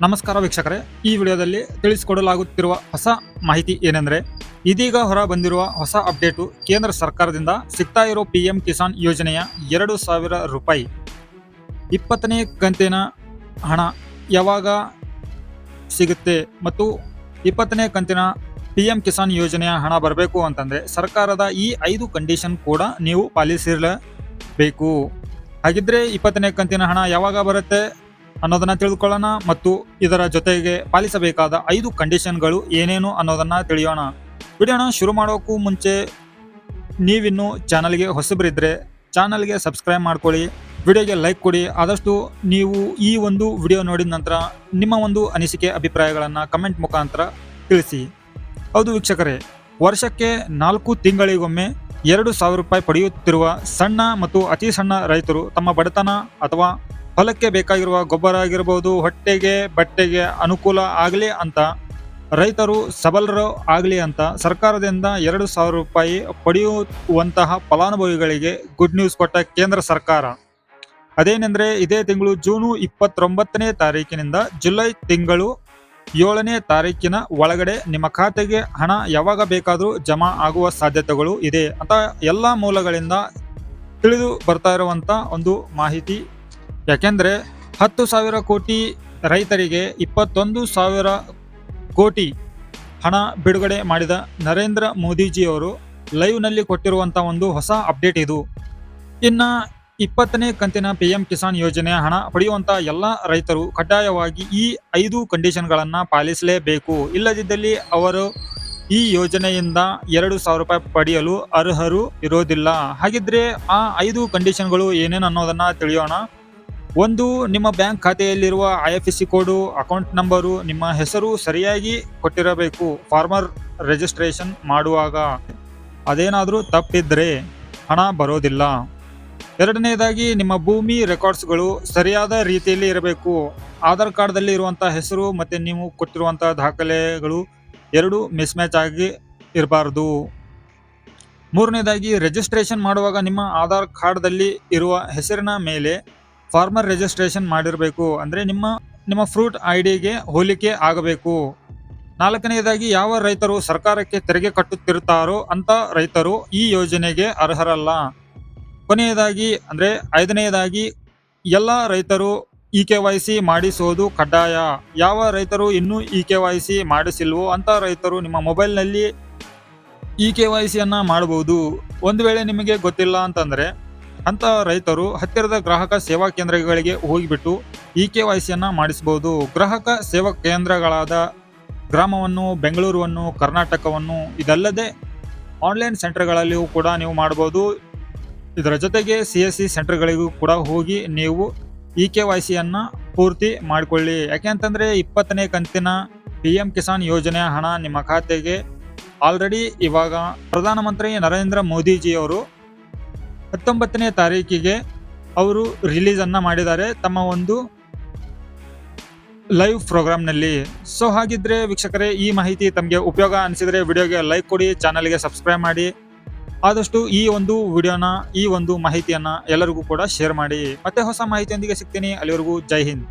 ನಮಸ್ಕಾರ ವೀಕ್ಷಕರೇ. ಈ ವಿಡಿಯೋದಲ್ಲಿ ತಿಳಿಸಿಕೊಡಲಾಗುತ್ತಿರುವ ಹೊಸ ಮಾಹಿತಿ ಏನೆಂದರೆ, ಇದೀಗ ಹೊರ ಬಂದಿರುವ ಹೊಸ ಅಪ್ಡೇಟು ಕೇಂದ್ರ ಸರ್ಕಾರದಿಂದ ಸಿಗ್ತಾ ಇರೋ ಪಿ ಎಂ ಕಿಸಾನ್ ಯೋಜನೆಯ ಎರಡು ಸಾವಿರ ರೂಪಾಯಿ. ಇಪ್ಪತ್ತನೇ ಕಂತಿನ ಹಣ ಯಾವಾಗ ಸಿಗುತ್ತೆ ಮತ್ತು ಇಪ್ಪತ್ತನೇ ಕಂತಿನ ಪಿ ಎಂ ಕಿಸಾನ್ ಯೋಜನೆಯ ಹಣ ಬರಬೇಕು ಅಂತಂದರೆ, ಸರ್ಕಾರದ ಈ ಐದು ಕಂಡೀಷನ್ ಕೂಡ ನೀವು ಪಾಲಿಸಿರಲೇಬೇಕು. ಹಾಗಿದ್ರೆ ಇಪ್ಪತ್ತನೇ ಕಂತಿನ ಹಣ ಯಾವಾಗ ಬರುತ್ತೆ? ಅನ್ನೋದನ್ನ ತಿಳಿದುಕೊಳ್ಳೋಣ ಮತ್ತು ಇದರ ಜೊತೆಗೆ ಪಾಲಿಸಬೇಕಾದ ಐದು ಕಂಡೀಷನ್ಗಳು ಏನೇನು ಅನ್ನೋದನ್ನ ತಿಳಿಯೋಣ. ವಿಡಿಯೋನ ಶುರು ಮಾಡೋಕ್ಕೂ ಮುಂಚೆ ನೀವಿನ್ನೂ ಚಾನಲ್ಗೆ ಹೊಸಬರಿದ್ರೆ ಚಾನಲ್ಗೆ ಸಬ್ಸ್ಕ್ರೈಬ್ ಮಾಡ್ಕೊಳ್ಳಿ, ವಿಡಿಯೋಗೆ ಲೈಕ್ ಕೊಡಿ. ಆದಷ್ಟು ನೀವು ಈ ಒಂದು ವಿಡಿಯೋ ನೋಡಿದ ನಂತರ ನಿಮ್ಮ ಒಂದು ಅನಿಸಿಕೆ, ಅಭಿಪ್ರಾಯಗಳನ್ನು ಕಮೆಂಟ್ ಮುಖಾಂತರ ತಿಳಿಸಿ. ಹೌದು ವೀಕ್ಷಕರೇ, ವರ್ಷಕ್ಕೆ ನಾಲ್ಕು ತಿಂಗಳಿಗೊಮ್ಮೆ ಎರಡು ಸಾವಿರ ರೂಪಾಯಿ ಪಡೆಯುತ್ತಿರುವ ಸಣ್ಣ ಮತ್ತು ಅತಿ ಸಣ್ಣ ರೈತರು ತಮ್ಮ ಬಡತನ ಅಥವಾ ಹೊಲಕ್ಕೆ ಬೇಕಾಗಿರುವ ಗೊಬ್ಬರ ಆಗಿರ್ಬೋದು, ಹೊಟ್ಟೆಗೆ, ಬಟ್ಟೆಗೆ ಅನುಕೂಲ ಆಗಲಿ ಅಂತ, ರೈತರು ಸಬಲರು ಆಗಲಿ ಅಂತ ಸರ್ಕಾರದಿಂದ ಎರಡು ಸಾವಿರ ರೂಪಾಯಿ ಪಡೆಯುವಂತಹ ಫಲಾನುಭವಿಗಳಿಗೆ ಗುಡ್ ನ್ಯೂಸ್ ಕೊಟ್ಟ ಕೇಂದ್ರ ಸರ್ಕಾರ. ಅದೇನೆಂದರೆ, ಇದೇ ತಿಂಗಳು ಜೂನು ಇಪ್ಪತ್ತೊಂಬತ್ತನೇ ತಾರೀಕಿನಿಂದ ಜುಲೈ ತಿಂಗಳು ಏಳನೇ ತಾರೀಕಿನ ಒಳಗಡೆ ನಿಮ್ಮ ಖಾತೆಗೆ ಹಣ ಯಾವಾಗ ಬೇಕಾದರೂ ಜಮಾ ಆಗುವ ಸಾಧ್ಯತೆಗಳು ಇದೆ ಅಂತ ಎಲ್ಲ ಮೂಲಗಳಿಂದ ತಿಳಿದು ಬರ್ತಾ ಇರುವಂಥ ಒಂದು ಮಾಹಿತಿ ಯಾಕೆಂದ್ರೆ ಹತ್ತು ಸಾವಿರ ಕೋಟಿ ರೈತರಿಗೆ ಇಪ್ಪತ್ತೊಂದು ಸಾವಿರ ಕೋಟಿ ಹಣ ಬಿಡುಗಡೆ ಮಾಡಿದ ನರೇಂದ್ರ ಮೋದಿಜಿಯವರು ಲೈವ್ನಲ್ಲಿ ಕೊಟ್ಟಿರುವಂಥ ಒಂದು ಹೊಸ ಅಪ್ಡೇಟ್ ಇದು. ಇನ್ನು ಇಪ್ಪತ್ತನೇ ಕಂತಿನ ಪಿ ಎಂ ಕಿಸಾನ್ ಯೋಜನೆಯ ಹಣ ಪಡೆಯುವಂಥ ಎಲ್ಲ ರೈತರು ಕಡ್ಡಾಯವಾಗಿ ಈ ಐದು ಕಂಡೀಷನ್ಗಳನ್ನು ಪಾಲಿಸಲೇಬೇಕು. ಇಲ್ಲದಿದ್ದಲ್ಲಿ ಅವರು ಈ ಯೋಜನೆಯಿಂದ ಎರಡು ಸಾವಿರ ರೂಪಾಯಿ ಪಡೆಯಲು ಅರ್ಹರು ಇರೋದಿಲ್ಲ. ಹಾಗಿದ್ರೆ ಆ ಐದು ಕಂಡೀಷನ್ಗಳು ಏನೇನು ಅನ್ನೋದನ್ನು ತಿಳಿಯೋಣ. ಒಂದು, ನಿಮ್ಮ ಬ್ಯಾಂಕ್ ಖಾತೆಯಲ್ಲಿರುವ I F S C code, account number, ನಿಮ್ಮ ಹೆಸರು ಸರಿಯಾಗಿ ಕೊಟ್ಟಿರಬೇಕು, ಫಾರ್ಮರ್ ರಿಜಿಸ್ಟ್ರೇಷನ್ ಮಾಡುವಾಗ ಅದೇನಾದರೂ ತಪ್ಪಿದ್ದರೆ ಹಣ ಬರೋದಿಲ್ಲ. ಎರಡನೇದಾಗಿ, ನಿಮ್ಮ ಭೂಮಿ ರೆಕಾರ್ಡ್ಸ್ಗಳು ಸರಿಯಾದ ರೀತಿಯಲ್ಲಿ ಇರಬೇಕು. ಆಧಾರ್ ಕಾರ್ಡ್ದಲ್ಲಿ ಇರುವಂಥ ಹೆಸರು ಮತ್ತು ನೀವು ಕೊಟ್ಟಿರುವಂಥ ದಾಖಲೆಗಳು ಎರಡು ಮಿಸ್ಮ್ಯಾಚ್ ಆಗಿ ಇರಬಾರ್ದು. ಮೂರನೇದಾಗಿ, ರಿಜಿಸ್ಟ್ರೇಷನ್ ಮಾಡುವಾಗ ನಿಮ್ಮ ಆಧಾರ್ ಕಾರ್ಡ್ದಲ್ಲಿ ಇರುವ ಹೆಸರಿನ ಮೇಲೆ ಫಾರ್ಮರ್ ರಿಜಿಸ್ಟ್ರೇಷನ್ ಮಾಡಿರಬೇಕು. ಅಂದರೆ ನಿಮ್ಮ ನಿಮ್ಮ ಫ್ರೂಟ್ ಐ ಡಿಗೆ ಹೋಲಿಕೆ ಆಗಬೇಕು. ನಾಲ್ಕನೆಯದಾಗಿ, ಯಾವ ರೈತರು ಸರ್ಕಾರಕ್ಕೆ ತೆರಿಗೆ ಕಟ್ಟುತ್ತಿರುತ್ತಾರೋ ಅಂತ ರೈತರು ಈ ಯೋಜನೆಗೆ ಅರ್ಹರಲ್ಲ. ಕೊನೆಯದಾಗಿ, ಅಂದರೆ ಐದನೆಯದಾಗಿ, ಎಲ್ಲ ರೈತರು ಇ ಕೆ ವೈ ಸಿ ಮಾಡಿಸೋದು ಕಡ್ಡಾಯ. ಯಾವ ರೈತರು ಇನ್ನೂ ಇ ಕೆ ವೈ ಸಿ ಮಾಡಿಸಿಲ್ವೋ ಅಂತ ರೈತರು ನಿಮ್ಮ ಮೊಬೈಲ್ನಲ್ಲಿ ಇ ಕೆ ವೈ ಸಿಯನ್ನು ಮಾಡಬಹುದು ಒಂದು ವೇಳೆ ನಿಮಗೆ ಗೊತ್ತಿಲ್ಲ ಅಂತಂದರೆ ಅಂತ ರೈತರು ಹತ್ತಿರದ ಗ್ರಾಹಕ ಸೇವಾ ಕೇಂದ್ರಗಳಿಗೆ ಹೋಗಿಬಿಟ್ಟು ಇ ಕೆ ವೈ ಸಿಯನ್ನು ಮಾಡಿಸಬಹುದು ಗ್ರಾಹಕ ಸೇವಾ ಕೇಂದ್ರಗಳಾದ ಗ್ರಾಮವನ್ನು, ಬೆಂಗಳೂರುವನ್ನು, ಕರ್ನಾಟಕವನ್ನು ಇದಲ್ಲದೆ ಆನ್ಲೈನ್ ಸೆಂಟರ್ಗಳಲ್ಲಿಯೂ ಕೂಡ ನೀವು ಮಾಡ್ಬೋದು. ಇದರ ಜೊತೆಗೆ ಸಿ ಎಸ್ ಸಿ ಸೆಂಟರ್ಗಳಿಗೂ ಕೂಡ ಹೋಗಿ ನೀವು ಇ ಕೆ ವೈ ಸಿಯನ್ನು ಪೂರ್ತಿ ಮಾಡಿಕೊಳ್ಳಿ. ಯಾಕೆಂತಂದರೆ ಇಪ್ಪತ್ತನೇ ಕಂತಿನ ಪಿ ಎಂ ಕಿಸಾನ್ ಯೋಜನೆಯ ಹಣ ನಿಮ್ಮ ಖಾತೆಗೆ. ಆಲ್ರೆಡಿ ಇವಾಗ ಪ್ರಧಾನಮಂತ್ರಿ ನರೇಂದ್ರ ಮೋದಿಜಿಯವರು ಹತ್ತೊಂಬತ್ತನೇ ತಾರೀಕಿಗೆ ಅವರು ರಿಲೀಸನ್ನು ಮಾಡಿದ್ದಾರೆ. ತಮ್ಮ ಒಂದು ಲೈವ್ ಪ್ರೋಗ್ರಾಮ್ನಲ್ಲಿ ಸೊ ಹಾಗಿದ್ರೆ ವೀಕ್ಷಕರೇ, ಈ ಮಾಹಿತಿ ತಮಗೆ ಉಪಯೋಗ ಅನಿಸಿದರೆ ವಿಡಿಯೋಗೆ ಲೈಕ್ ಕೊಡಿ ಚಾನಲ್ಗೆ ಸಬ್ಸ್ಕ್ರೈಬ್ ಮಾಡಿ. ಆದಷ್ಟು ಈ ಒಂದು ವಿಡಿಯೋನ, ಈ ಒಂದು ಮಾಹಿತಿಯನ್ನು ಎಲ್ಲರಿಗೂ ಕೂಡ ಶೇರ್ ಮಾಡಿ. ಮತ್ತೆ ಹೊಸ ಮಾಹಿತಿಯೊಂದಿಗೆ ಸಿಗ್ತೀನಿ. ಅಲ್ಲಿವರೆಗೂ ಜೈ ಹಿಂದ್.